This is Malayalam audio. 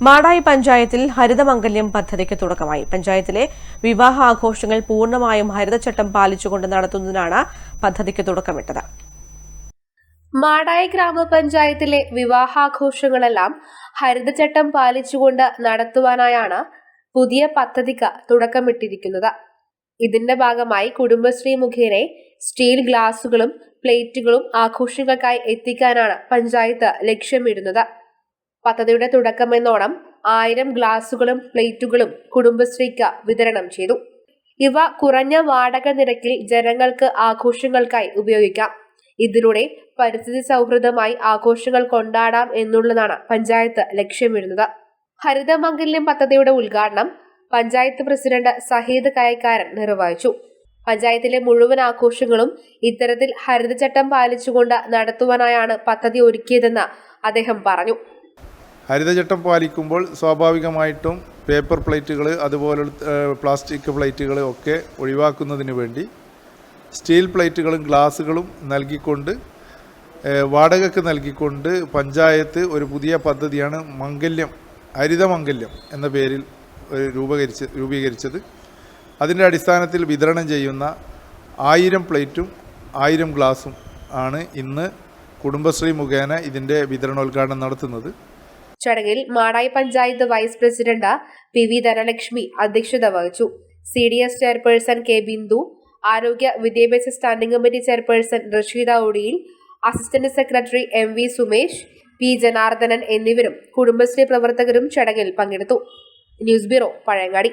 മാടായി പഞ്ചായത്തിൽ ഹരിതമംഗല്യം പദ്ധതിക്ക് തുടക്കമായി. പഞ്ചായത്തിലെ വിവാഹ ആഘോഷങ്ങൾ പൂർണമായും ഹരിതചട്ടം പാലിച്ചുകൊണ്ട് നടത്തുന്നതിനാണ് പദ്ധതിക്ക് തുടക്കമിട്ടത്. മാടായി ഗ്രാമപഞ്ചായത്തിലെ വിവാഹാഘോഷങ്ങളെല്ലാം ഹരിതചട്ടം പാലിച്ചുകൊണ്ട് നടത്തുവാനായാണ് പുതിയ പദ്ധതിക്ക് തുടക്കമിട്ടിരിക്കുന്നത്. ഇതിന്റെ ഭാഗമായി കുടുംബശ്രീ മുഖേന സ്റ്റീൽ ഗ്ലാസുകളും പ്ലേറ്റുകളും ആഘോഷങ്ങൾക്കായി എത്തിക്കാനാണ് പഞ്ചായത്ത് ലക്ഷ്യമിടുന്നത്. പദ്ധതിയുടെ തുടക്കമെന്നോണം ആയിരം ഗ്ലാസുകളും പ്ലേറ്റുകളും കുടുംബശ്രീക്ക് വിതരണം ചെയ്തു. ഇവ കുറഞ്ഞ വാടക നിരക്കിൽ ജനങ്ങൾക്ക് ആഘോഷങ്ങൾക്കായി ഉപയോഗിക്കാം. ഇതിലൂടെ പരിസ്ഥിതി സൗഹൃദമായി ആഘോഷങ്ങൾ കൊണ്ടാടാം എന്നുള്ളതാണ് പഞ്ചായത്ത് ലക്ഷ്യമിടുന്നത്. ഹരിതമംഗല്യം പദ്ധതിയുടെ ഉദ്ഘാടനം പഞ്ചായത്ത് പ്രസിഡന്റ് സഹീദ് കയക്കാരൻ നിർവഹിച്ചു. പഞ്ചായത്തിലെ മുഴുവൻ ആഘോഷങ്ങളും ഇത്തരത്തിൽ ഹരിതചട്ടം പാലിച്ചുകൊണ്ട് നടത്തുവാനായാണ് പദ്ധതി ഒരുക്കിയതെന്ന് അദ്ദേഹം പറഞ്ഞു. ഹരിതചട്ടം പാലിക്കുമ്പോൾ സ്വാഭാവികമായിട്ടും പേപ്പർ പ്ലേറ്റുകൾ അതുപോലെ പ്ലാസ്റ്റിക് പ്ലേറ്റുകൾ ഒക്കെ ഒഴിവാക്കുന്നതിന് വേണ്ടി സ്റ്റീൽ പ്ലേറ്റുകളും ഗ്ലാസുകളും നൽകിക്കൊണ്ട് വാടകയ്ക്ക് നൽകിക്കൊണ്ട് പഞ്ചായത്ത് ഒരു പുതിയ പദ്ധതിയാണ് മംഗല്യം ഹരിതമംഗല്യം എന്ന പേരിൽ രൂപീകരിച്ച് രൂപീകരിച്ചത്. അതിന്റെ അടിസ്ഥാനത്തിൽ വിതരണം ചെയ്യുന്ന ആയിരം പ്ലേറ്റും ആയിരം ഗ്ലാസും ആണ് ഇന്ന് കുടുംബശ്രീ മുഖേന ഇതിന്റെ വിതരണോദ്ഘാടനം നടത്തുന്നത്. ചടങ്ങിൽ Madayi panchayat vice president P V Dhanalakshmi അധ്യക്ഷത വഹിച്ചു. C D S chairperson K Bindu ആരോഗ്യ വിദ്യാഭ്യാസ standing committee chairperson Rasheeda Odiyil assistant secretary M V Sumesh P Janardhanan എന്നിവരും കുടുംബശ്രീ പ്രവർത്തകരും ചടങ്ങിൽ പങ്കെടുത്തു. News bureau Pazhayangadi.